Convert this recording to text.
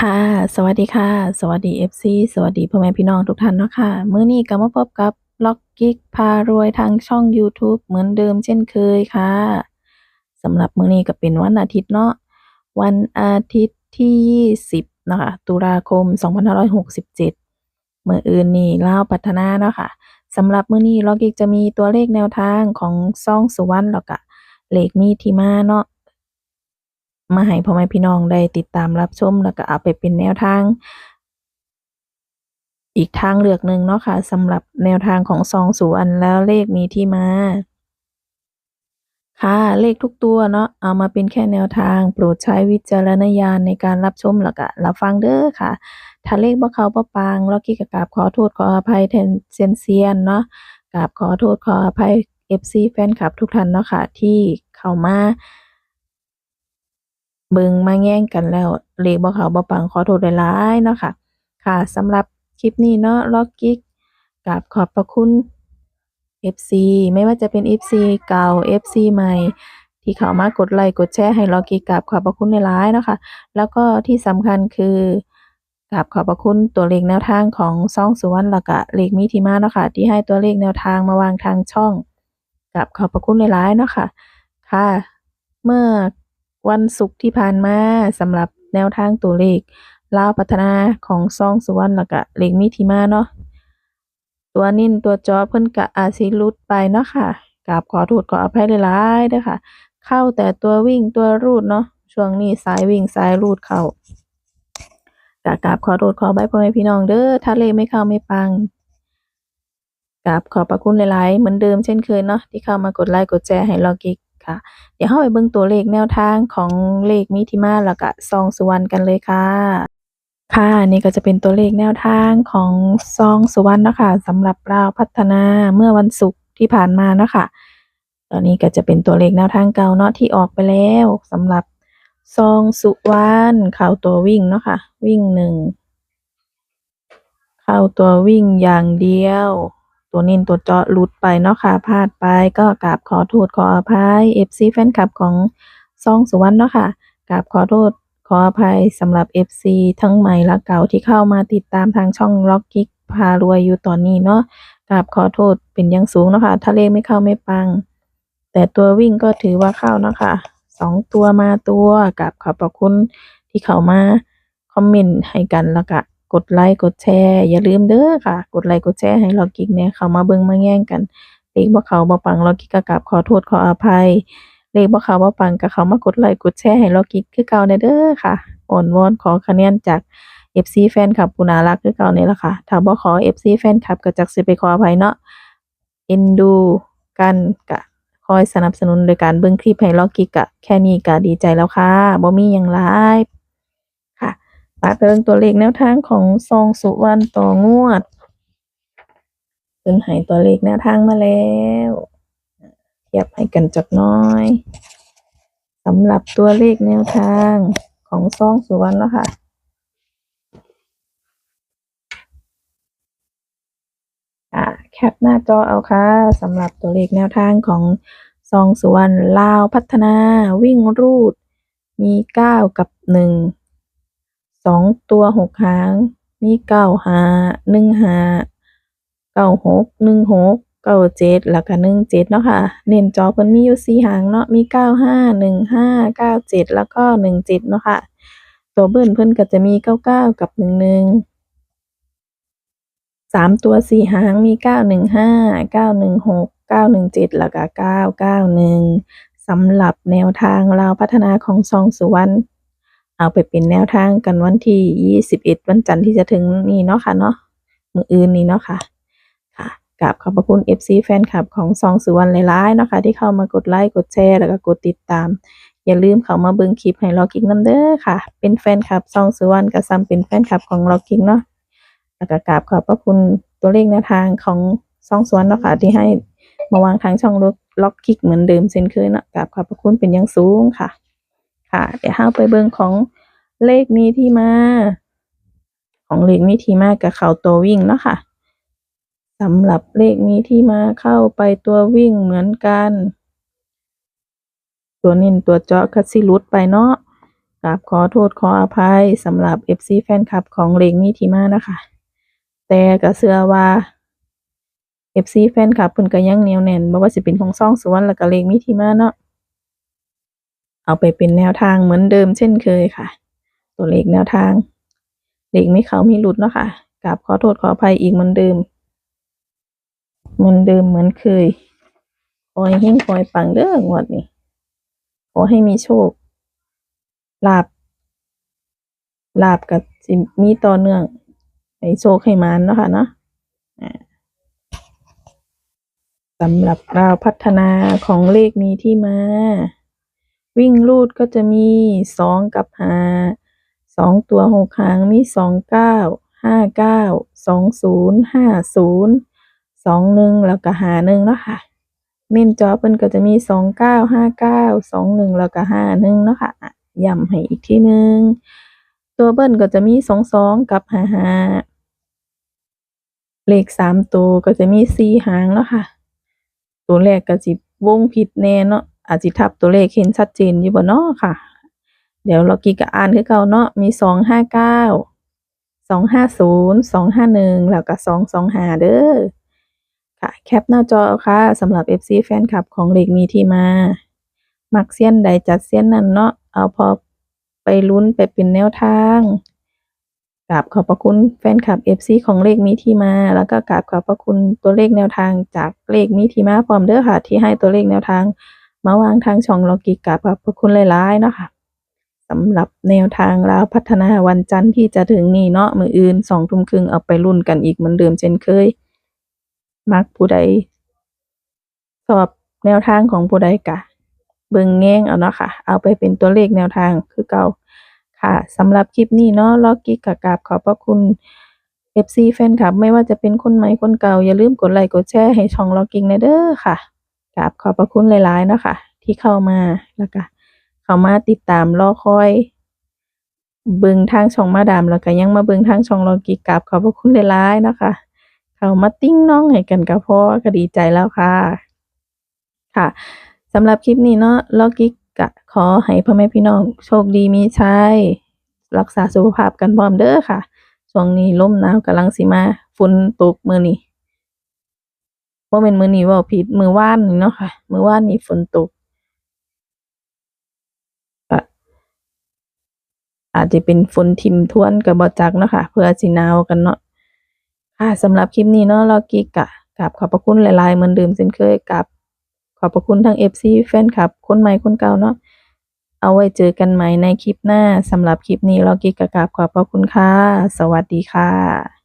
ค่ะ สวัสดีค่ะ สวัสดี FC สวัสดีพ่อแม่พี่น้องทุกท่านเนาะค่ะ มื้อนี้ก็มาพบกับล็อกกิ๊กพารวยทางช่องยูทูบเหมือนเดิมเช่นเคยค่ะสำหรับมื้อนี้ก็เป็นวันอาทิตย์เนาะ วันอาทิตย์ที่ 20 นะคะ ตุลาคม 2567 มื้ออื่นนี่เล่าพัฒนาเนาะค่ะสำหรับมื้อนี้ล็อกกิ๊กจะมีตัวเลขแนวทางของช่องสุวรรณแล้วก็เลขมีที่มาเนาะ มาให้พ่อแม่พี่น้องได้ติดตามรับชมแล้วก็เอาไปเป็นแนวทาง อีกทางเลือกหนึ่งเนาะค่ะสำหรับแนวทางของช่องสุวรรณแล้วเลขมีที่มา ค่ะเลขทุกตัวเนาะเอามาเป็นแค่แนวทาง โปรดใช้วิจารณญาณในการรับชมแล้วก็รับฟังเด้อค่ะถ้าเลขบ่เขาบ่ปังล็อกกี้ก็กราบขอโทษขออภัยแทนเซียนๆเนาะกราบขอโทษขออภัย FC แฟนคลับทุกท่านเนาะค่ะที่เข้ามา เบิ่งมาแย่งกันแล้วเลขบ่เขาบ่ปังขอโทษหลายๆเนาะค่ะ ค่ะสำหรับคลิปนี้เนาะล็อกกิ๊กกราบขอบพระคุณ FC ไม่ว่าจะเป็น FC เก่า FC ใหม่ ที่เข้ามากดไลก์กดแชร์ให้ล็อกกิ๊กกราบขอบพระคุณหลายๆเนาะค่ะแล้วก็ที่สำคัญคือกราบขอบพระคุณตัวเลขแนวทางของช่องสุวรรณแล้วก็เลขมีที่มาเนาะค่ะที่ให้ตัวเลขแนวทางมาวางทางช่องกราบขอบพระคุณหลายๆเนาะค่ะ ค่ะ เมื่อ วันศุกร์ที่ผ่านมาสำหรับแนวทางตัวเลขลาวพัฒนาของช่องสุวรรณแล้วก็เลขมีที่มาเนาะตัวนิ่นตัวจอเพิ่นก็อาจสิลุดไปเนาะค่ะกราบขอโทษขออภัยหลายๆเด้อค่ะ เข้าแต่ตัววิ่งตัวรูดเนาะช่วงนี้สายวิ่งสายรูดเข้าก็กราบขอโทษขออภัยพ่อแม่พี่น้องเด้อถ้าเลขไม่เข้าไม่ปังกราบขอบพระคุณหลายๆ เหมือนเดิมเช่นเคยเนาะที่เข้ามากดไลก์กดแชร์ให้ลอกกิ๊ก ค่ะ เดี๋ยวเราไปเบิ่งตัวเลขแนวทางของเลขมีที่มาแล้วก็ช่องสุวรรณกันเลยค่ะ ค่ะนี่ก็จะเป็นตัวเลขแนวทางของช่องสุวรรณนะคะสำหรับลาพัฒนาเมื่อวันศุกร์ที่ผ่านมานะคะตอนนี้ก็จะเป็นตัวเลขแนวทางเก่าเนาะที่ออกไปแล้วสำหรับช่องสุวรรณเข้าตัววิ่งเนาะค่ะ วิ่ง1เข้าตัววิ่งอย่างเดียว ตัวนินตัวเจาะหลุดไปเนาะค่ะพลาดไปก็กราบขอโทษขออภัย FC แฟนคลับของช่องสุวรรณเนาะค่ะกราบขอโทษขออภัยสำหรับ FC ทั้งใหม่และเก่าที่เข้ามาติดตามทางช่องล็อกกิ๊กพารวยอยู่ตอนนี้เนาะกราบขอโทษเป็นอย่างสูงเนาะค่ะถ้าเลขไม่เข้าไม่ปัง แต่ตัววิ่งก็ถือว่าเข้าเนาะค่ะ2ตัวมาตัวกราบขอบพระคุณที่เข้ามา คอมเมนต์ให้กันแล้วก็ ดไลก์กดแชร์ อย่าลืมเด้อค่ะ กดไลก์กดแชร์ให้ล็อกกิ๊กแหน่ยเข้ามาเบิ่งมาแย่งกันเลขบ่เขาบ่ปังล็อกกิ๊กก็กราบขอโทษขออภัย เลขบ่เขาบ่ปังก็เขามากดไลก์กดแชร์ให้ล็อกกิ๊กคือเก่าแหน่เด้อค่ะอ้อนวอนขอคะแนนจาก FC แฟนคลับผู้น่ารักคือเก่าเนี่ยละค่ะถ้าบ่ขอ FC แฟนคลับก็จักสิไปขอไผเนาะเอ็นดูกันก็คอยสนับสนุนโดยการเบิ่งคลิปให้ล็อกกิ๊กก็แค่นี้ก็ดีใจแล้วค่ะบ่มีหยังหลายค่ ไปเบิ่งตัวเลขแนวทางของช่องสุวรรณต่องวดเพิ่นให้ตัวเลขแนวทางมาแล้วเทียบให้กันจักน่อยสำหรับตัวเลขแนวทางของช่องสุวรรณเนาะค่ะแคปหน้าจอเอาค่ะสำหรับตัวเลขแนวทางของช่องสุวรรณลาวพัฒนาวิ่งรูดมี 9 กับ 1 2ตัว6หาง มี9 5 1 5 9 6 1 6 9 7แล้วก็1 7เนาะค่ะ เน้นจอเพิ่นมีอยู่4หางเนาะ มี9 5 1 5 9 7แล้วก็1 7เนาะค่ะ ตัวเบิ้นเพิ่นก็จะมี99กับ11สามตัว4หางมี915 916 917แล้วก็991สำหรับแนวทางลาวพัฒนาของช่องสุวรรณ เอาไปเป็นแนวทางกันวันที่ 21 วันจันทร์ที่จะถึงนี้เนาะค่ะเนาะมืออื่นนี้เนาะค่ะค่ะกราบขอบพระคุณ FC แฟนคลับของช่องสุวรรณหลายๆเนาะค่ะที่เข้ามากดไลก์กดแชร์แล้วก็กดติดตาม อย่าลืมเข้ามาเบิ่งคลิปให้ล็อกกิ๊กนำเด้อค่ะ เป็นแฟนคลับช่องสุวรรณก็ส่ำเป็นแฟนคลับของล็อกกิ๊กเนาะแล้วก็กราบขอบพระคุณตัวเลขแนวทางของช่องสวนเนาะค่ะที่ให้มาวางทางช่องล็อกล็อกคลิกเหมือนเดิมเช่นเคยเนาะกราบขอบพระคุณเป็นอย่างสูงค่ะ ค่ะ เดี๋ยวเราไปเบิ่งของเลขมีที่มา ของเลขมีที่มากับเข้าตัววิ่งเนาะค่ะสำหรับเลขมีที่มาเข้าไปตัววิ่งเหมือนกัน ตัวน้นตัวเจาะก็สิหลุดไปเนาะกราบขอโทษขออภัยสำหรับ FC แฟนคลับของเลขมีที่มานะคะ แต่ก็เชื่อว่า FC แฟนคลับเพิ่นก็ยังเหนียวแน่นบ่ว่าสิเป็นของซ่องสวนแล้วก็เลขมีที่มาเนาะ เอาไปเป็นแนวทางเหมือนเดิมเช่นเคยค่ะ ตัวเลขแนวทางเลขไมีเขามีหลุดเนาะค่ะกราบขอโทษขออภัยอีกเหมือนเดิมเหมือนเดิมเหมือนเคยขอให้เฮงขอให้ปังเด้องวดนี้ขอให้มีโชคลาบลาบกับมีต่อเนื่องให้โชคให้มานเนาะค่ะเนาะสำหรับเราพัฒนาของเลขมีที่มา วิ่งรูดก็จะมีสองกับหาสองตัวหกหางมีสองเก้าห้าเก้าสองศูนย์ห้าศูนย์สองหนึ่งแล้วก็หาหนึ่งเนาะค่ะเน้นจอเพิ่นก็จะมีสองเก้าห้าเก้าสองหนึ่งแล้วก็ห้าหนึ่งเนาะค่ะย้ำให้อีกทีหนึ่งตัวเบิ้ลก็จะมีสองสองกับหาหาเลขสามตัวก็จะมีสี่หางเนาะค่ะ ตัวแรกก็สิบวงผิดแน่เนาะ อาจิทับตัวเลขเห็นชัดเจนอยู่บ่เนาะค่ะ เดี๋ยวเรากีก็อ่านคือเก่าเนาะมีสองห้าเก้าสองห้าศูนย์สองห้าหนึ่งแล้วก็สองสองห้าเด้อค่ะ แคปหน้าจอค่ะสำหรับ FC แฟนคลับของเลขมีที่มา มักเสี้ยนใดจัดเสี้ยนนั้นเนาะเอาพอไปลุ้นไปเป็นแนวทางกราบขอบพระคุณแฟนคลับ FC ของเลขมีที่มา แล้วก็กราบขอบพระคุณตัวเลขแนวทางจากเลขมีที่มาพร้อมเด้อค่ะ ที่ให้ตัวเลขแนวทาง มาวางทางช่องลอกิกาบขอบพระคุณหลายๆเนาะค่ะสำหรับแนวทางลาวพัฒนาวันจันทร์ที่จะถึงนี้เนาะมืออื่นสองทุ่มครึ่งเอาไปลุ้นกันอีกเหมือนเดิมเช่นเคย มักผู้ใดชอบแนวทางของผู้ใดกะ เบิ่งแง่งเอาเนาะค่ะ เอาไปเป็นตัวเลขแนวทางคือเก่าค่ะสำหรับคลิปนี้เนาะลอกิกกะกราบขอบพระคุณ FC แฟนคลับ ไม่ว่าจะเป็นคนใหม่คนเก่า อย่าลืมกดไลค์กดแชร์ให้ช่องลอกิกในเด้อค่ะ กราบขอบพระคุณหลายๆเนาะค่ะ ที่เข้ามาแล้วก็เข้ามาติดตามรอคอยเบิงทางช่องมาดามแล้วก็ยังมาเบิงทางช่องลอกิกกราบขอบพระคุณหลายๆเนาะค่ะเข้ามาติ้งน้องให้กันก็พอก็ดีใจแล้วค่ะ ค่ะสำหรับคลิปนี้เนาะลอกิกกะขอให้พ่อแม่พี่น้องโชคดีมีชัยรักษาสุขภาพกันพร้อมเด้อค่ะช่วงนี้ลมหนาวกำลังสิมา ฝนตกมื้อนี้ บ่แม่นมือนี้ว้าผิดมือว่านนี่เนาะค่ะ มือว่านนี้ฝนตกอาจจะเป็นฝนทิมทวนก็บ่จักเนาะค่ะ เพื่อสินาวกันเนาะค่ะสำหรับคลิปนี้เนาะลอกิกะกราบขอบพระคุณหลายๆเหมือนเดิมเช่นเคยกับขอบพระคุณทั้ง FC แฟนคลับ คนใหม่คนเก่าเนาะเอาไว้เจอกันใหม่ในคลิปหน้าสำหรับคลิปนี้ลอกิกะกราบขอบพระคุณค่ะ สวัสดีค่ะ